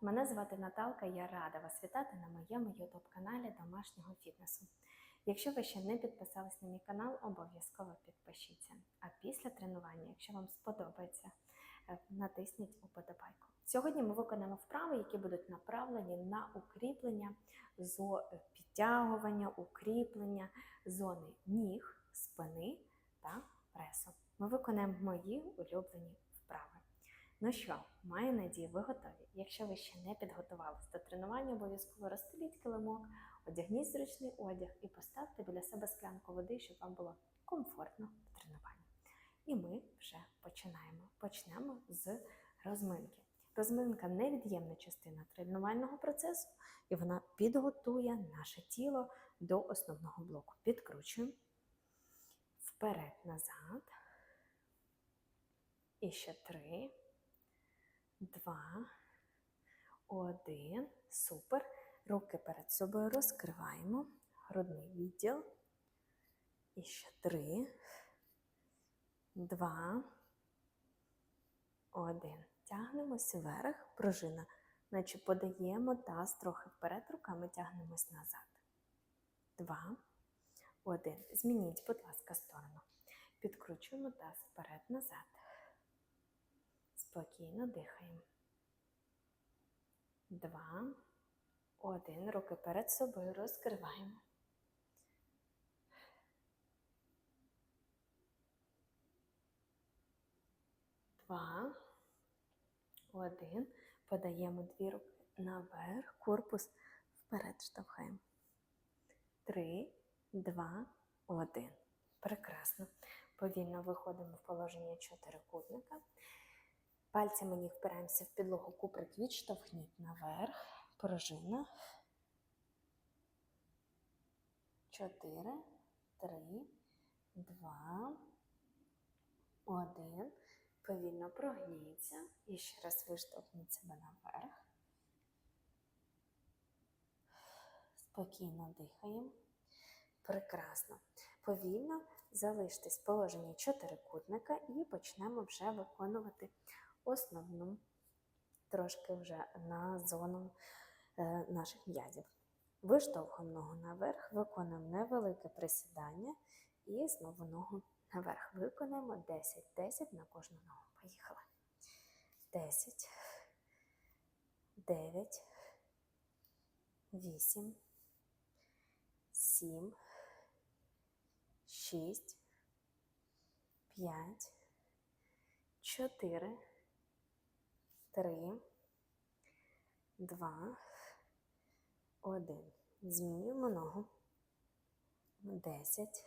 Мене звати Наталка, я рада вас вітати на моєму youtube каналі домашнього фітнесу. Якщо ви ще не підписались на мій канал, обов'язково підпишіться. А після тренування, якщо вам сподобається, е, натисніть уподобайку. Сьогодні ми виконаємо вправи, які будуть направлені на укріплення зо підтягування, укріплення зони ніг, спини та пресу. Ми виконаємо мої улюблені. Ну що, маю надію, ви готові. Якщо ви ще не підготувалися до тренування, обов'язково розстеліть килимок, одягніть зручний одяг і поставте біля себе склянку води, щоб вам було комфортно в тренуванні. І ми вже починаємо. Почнемо з розминки. Розминка невід'ємна частина тренувального процесу, і вона підготує наше тіло до основного блоку. Підкручуємо вперед-назад. І ще три, два, один. Супер. Руки перед собою розкриваємо. Грудний відділ. І ще три, два, один. Тягнемось вверх, пружина, наче подаємо таз трохи вперед, руками тягнемось назад. Два, один. Змініть, будь ласка, сторону. Підкручуємо таз вперед-назад. Спокійно дихаємо. Два, один. Руки перед собою розкриваємо. Два, один. Подаємо дві руки наверх, корпус вперед штовхаємо. Три, два, один. Прекрасно. Повільно виходимо в положення чотирикутника. Пальцями ніг впираємося в підлогу куприк, відштовхніть наверх. Пружина. Чотири, три, два, один. Повільно прогніться. І ще раз виштовхніть себе наверх. Спокійно дихаємо. Прекрасно. Повільно залиштесь в положенні чотирикутника і почнемо вже виконувати основну, трошки вже на зону е, наших м'язів. Виштовхуємо ногу наверх, виконуємо невелике присідання і знову ногу наверх. Виконаємо 10-10 на кожну ногу. Поїхали. 10, 9, 8, 7, 6, 5, 4, 3, 2, 1. Змінюємо ногу. 10,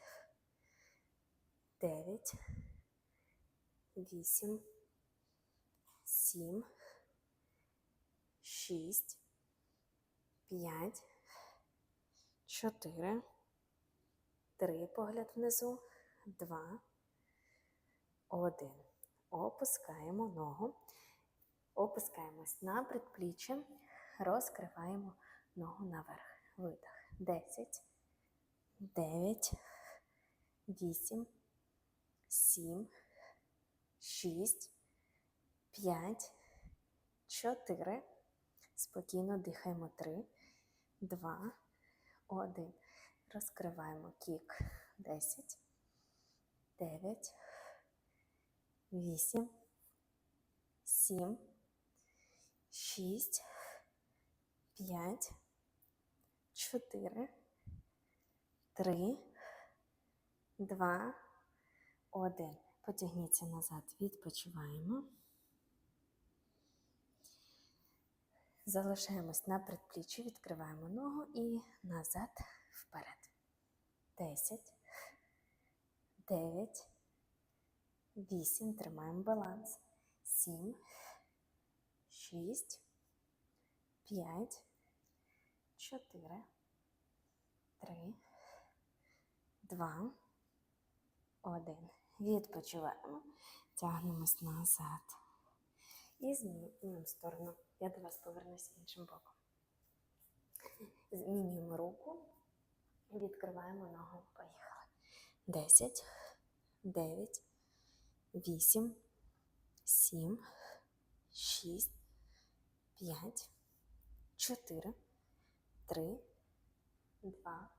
9, 8, 7, 6, 5, 4, 3, погляд внизу, 2, 1. Опускаємо ногу. Опускаємось на предпліччя, розкриваємо ногу наверх. Видих. 10, 9, 8, 7, 6, 5, 4. Спокійно дихаємо 3, 2, 1. Розкриваємо кік. 10, 9, 8, 7, 6, 5, 4, 3, 2, 1. Потягніться назад, відпочиваємо. Залишаємось на предпліччі, відкриваємо ногу і назад вперед. 10, 9, 8. Тримаємо баланс. 7, 6, 5, 4, 3, 2, 1. Відпочиваємо. Тягнемось назад. І змінюємо сторону. Я до вас повернусь іншим боком. Змінюємо руку. Відкриваємо ногу. Поїхали. 10, 9, 8, 7, 6, 5, 4, 3, 2,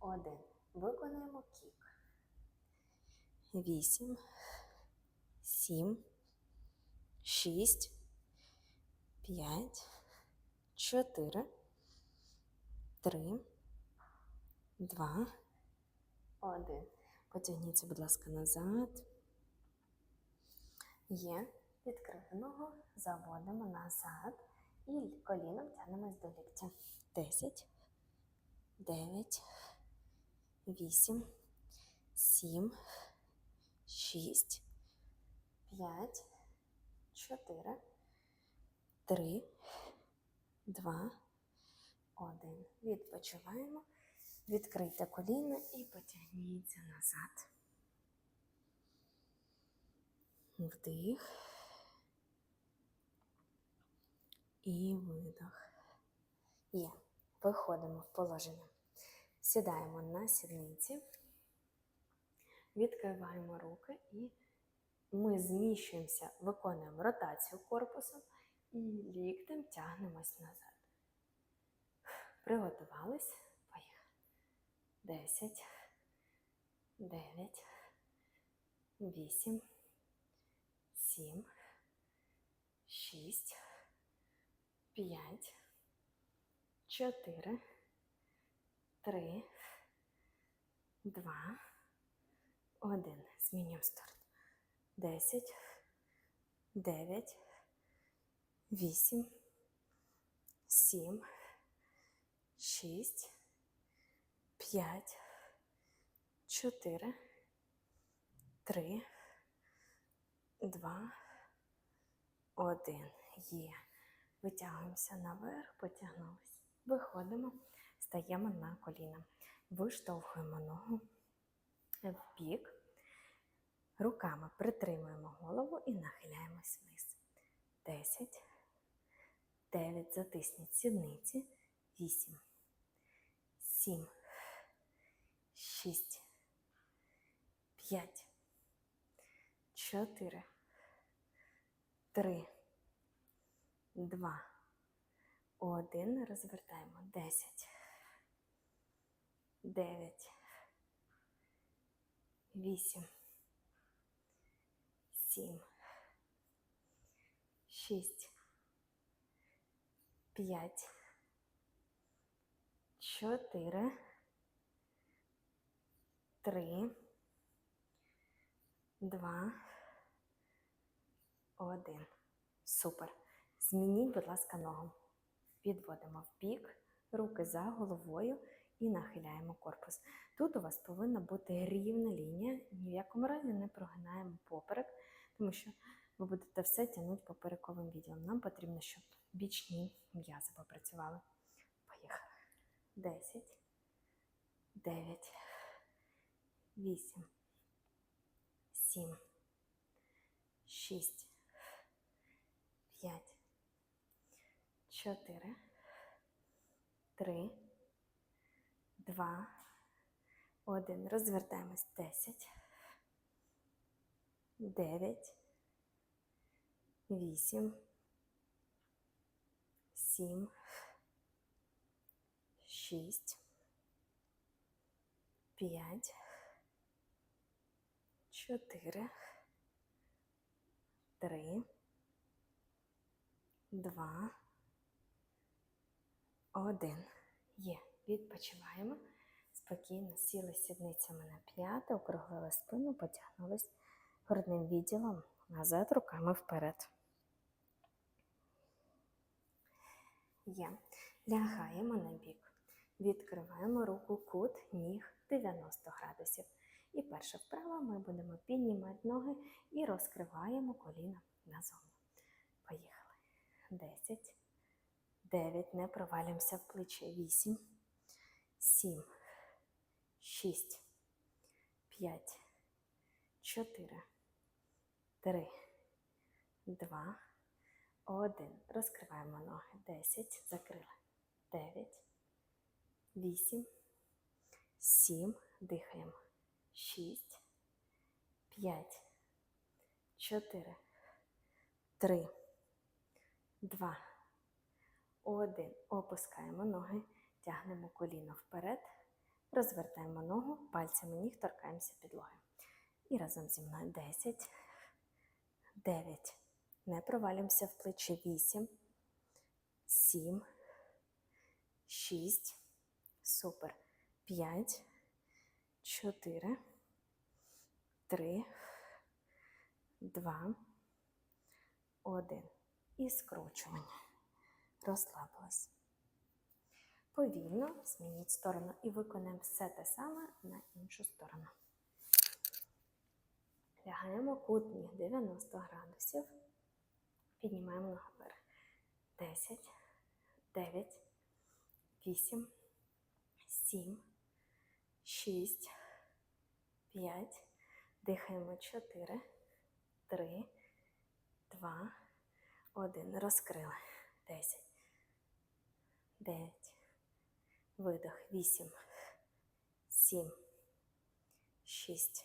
1. Виконуємо кік. 8, 7, 6, 5, 4, 3, 2, 1. Потягніться, будь ласка, назад. Є. Відкрити ногу, заводимо назад і коліном тягнемось до ліктя. 10, 9, 8, 7, 6, 5, 4, 3, 2, 1. Відпочиваємо. Відкрийте коліна і потягніться назад. Вдих. І видох. Є. Виходимо в положення. Сідаємо на сідниці, відкриваємо руки і ми зміщуємося, виконуємо ротацію корпусом і ліктем тягнемось назад. Приготувались. Поїхали. 10, 9, 8, 7, 6, 5, 4, 3, 2, 1. Змінюємо старт. 10, 9, 8, 7, 6, 5, 4, 3, 2, 1. Є. Витягуємося наверх, потягнулися. Виходимо, стаємо на коліна. Виштовхуємо ногу в бік. Руками притримуємо голову і нахиляємось вниз. 10, 9, затисніть сідниці, 8, 7, 6, 5, 4, 3, 2, 1. Розвертаємо. 10, 9, 8, 7, 6, 5, 4, 3, 2, 1. Супер. Змініть, будь ласка, ногу. Підводимо в бік, руки за головою і нахиляємо корпус. Тут у вас повинна бути рівна лінія, ні в якому разі не прогинаємо поперек, тому що ви будете все тягнути поперековим відділом. Нам потрібно, щоб бічні м'язи попрацювали. Поїхали. 10, 9, 8, 7, 6, 5, 4, 3, 2, 1. Розвертаємось 10, 9, 8, 7, 6, 5, 4, 3, 2, 1. Є. Відпочиваємо. Спокійно сіли сідницями на п'яти, округлили спину, потягнулись грудним відділом назад, руками вперед. Є. Лягаємо на бік. Відкриваємо руку кут ніг 90 градусів. І перша вправа ми будемо піднімати ноги і розкриваємо коліна назовні. Поїхали. 10, 9, не провалюємося в плече. 8, 7, 6, 5, 4, 3, 2, 1. Розкриваємо ноги. 10, закрили. 9, 8, 7, дихаємо. 6, 5, 4, 3, 2, один. Опускаємо ноги, тягнемо коліно вперед, розвертаємо ногу, пальцями ніг торкаємося підлоги. І разом зі мною 10, 9. Не провалюємося в плечі 8, 7, 6, супер. 5, 4, 3, 2, 1. І скручування. Розслабилась. Повільно змініть сторону і виконаємо все те саме на іншу сторону. Лягаємо кутні 90 градусів. Піднімаємо ногу вверх. 10, 9, 8, 7, 6, 5. Дихаємо 4, 3, 2, 1. Розкрили. 10, 9. Видох. 8, 7, 6,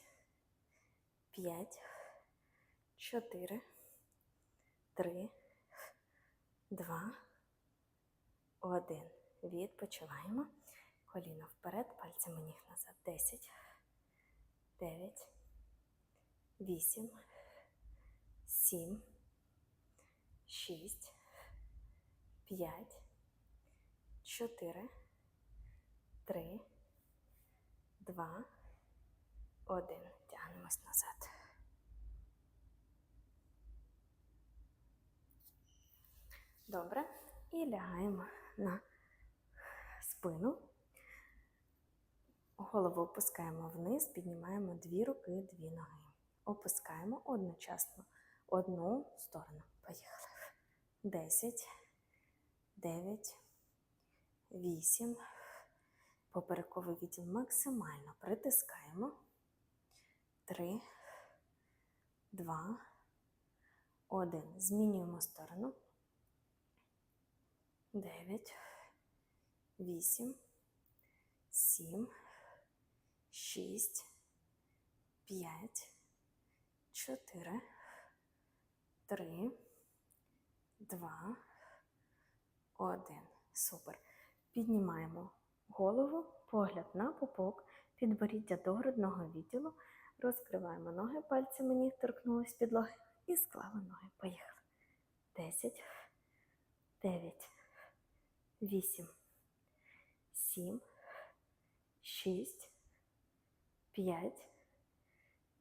5, 4, 3, 2, 1. Відпочиваємо. Коліно вперед, пальцями ніг назад. 10, 9, 8, 7, 6, 5, 4, 3, 2, 1. Тягнемось назад. Добре. І лягаємо на спину. Голову опускаємо вниз, піднімаємо дві руки, дві ноги. Опускаємо одночасно одну сторону. Поїхали. 10, 9, 8. Поперековий відділ максимально притискаємо. 3, 2, 1. Змінюємо сторону. 9, 8, 7, 6, 5, 4, 3, 2, 1. Супер. Піднімаємо голову, погляд на пупок, підборіддя до грудного відділу. Розкриваємо ноги, пальцями ніг торкнулись підлоги і склали ноги. Поїхали. 10, 9, 8, 7, 6, 5,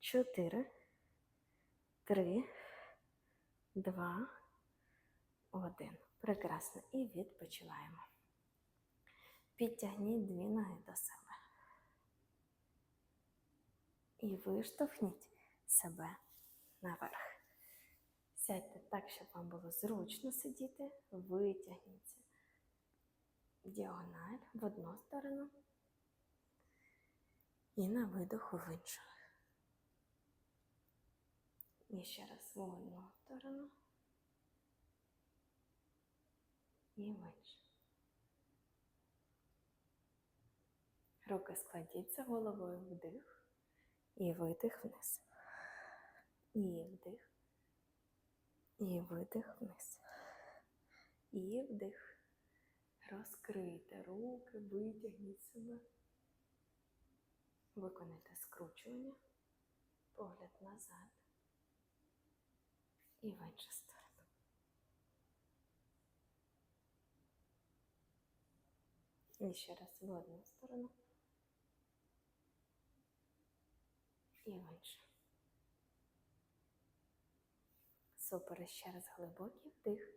4, 3, 2, 1. Прекрасно. І відпочиваємо. Підтягніть дві ноги до себе. І виштовхніть себе наверх. Сядьте так, щоб вам було зручно сидіти. Витягніться діагональ в одну сторону і на видоху в іншу. І ще раз в одну сторону і в іншу. Руки складіть за головою вдих і видих вниз. І вдих. І видих вниз. І вдих. Розкрийте руки, витягніть себе. Виконайте скручування, погляд назад і в іншу сторону. І ще раз в одну сторону і. Супер, ще раз глибокий вдих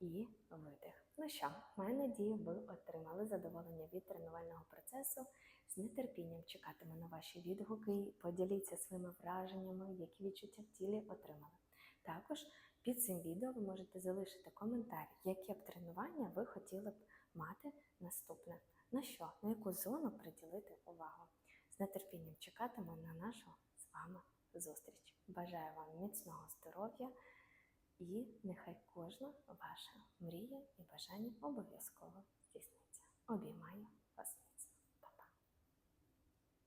і видих. Ну що, маю надію, ви отримали задоволення від тренувального процесу. З нетерпінням чекатиму на ваші відгуки. Поділіться своїми враженнями, які відчуття в тілі отримали. Також під цим відео ви можете залишити коментар, яке б тренування ви хотіли б мати наступне. На що, на яку зону приділити увагу. З нетерпінням чекатиму на нашу з вами зустріч. Бажаю вам міцного здоров'я і нехай кожна ваша мрія і бажання обов'язково здійсниться. Обіймаю вас.